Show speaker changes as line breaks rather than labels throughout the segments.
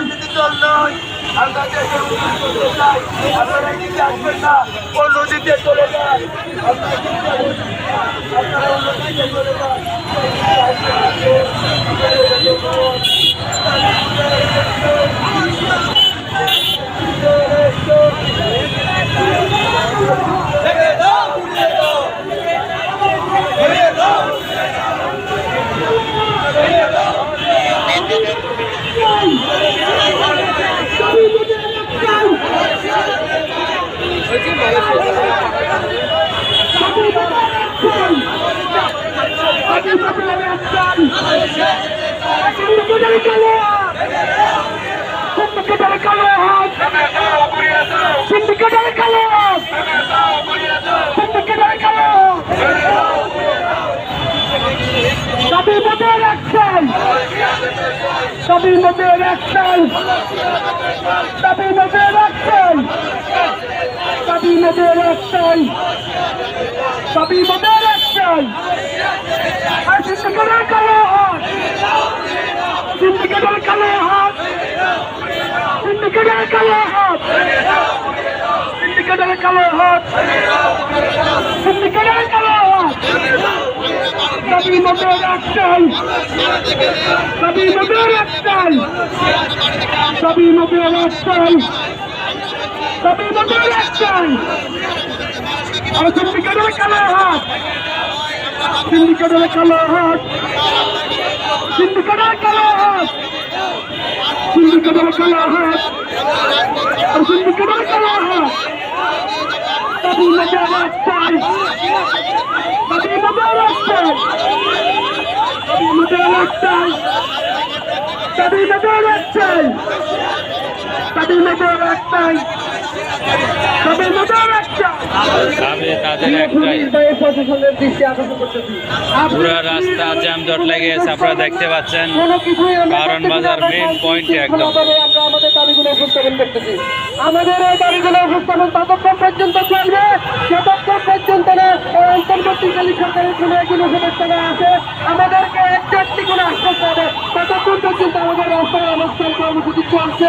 রাজনীতি দল নয় আমরা দেশের উন্নতি করতে চাই, আপনারা এদিকে আসবেন না অন্য চলে যান। আপনারা অন্য চলে যান
সিন্ডিকেটের কালো দাবি মোদের অ্যাকশন দাবি মোদের অ্যাকশন দাবি মোদের অ্যাকশন দাবি আর সিন্ডিকেটের কালো হাত, সিন্ডিকেটের কালো হাত, সিন্ডিকেটের কালো হাত, সিন্ডিকেটের কালো হাত, সিন্ডিকেটের কালো হাত। দাবি মোদের অ্যাকশন দাবি মোদের অ্যাকশন দাবি মোদের অ্যাকশন দাবি মোদের অ্যাকশন আর সিন্ডিকেটের কালো হাত। সিন্ডিকেটের কালো হাত। সিন্ডিকেটের কালো হাত। সিন্ডিকেটের কালো হাত। সিন্ডিকেটের কালো হাত। মোদের অ্যাকশন দাবি মোদের অ্যাকশন দাবি মোদের অ্যাকশন দাবি মোদের অ্যাকশন
তবে তাদের একটাই। পুরো রাস্তা যানজট লেগে গেছে আপনারা দেখতে পাচ্ছেন।
কোনো
কারণ বাজার point এ একদম।
আমাদের দাবিগুলো উপস্থাপন করতেছি আমাদের এই দাবিগুলো উপস্থাপন ততক্ষণ পর্যন্ত চলবে যতক্ষণ পর্যন্ত না অন্তর্বর্তীকালীন সরকারের কোনো একজন উপদেষ্টারা আছে আমাদেরকে একটি কোনো আশ্বাস হবে। ততক্ষণ পর্যন্ত আমাদের রাস্তায় অবস্থান কর্মসূচি চলছে।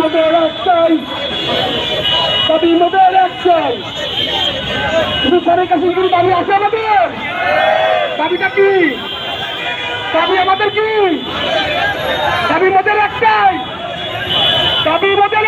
মোদের একটাই দাবি মোদের একটাই শুধু স্যারের কাছে শুধু দাবি আছে আমাদের? দাবিটা কি? দাবি আমাদের কি? দাবি মোদের একটাই। দাবি মোদের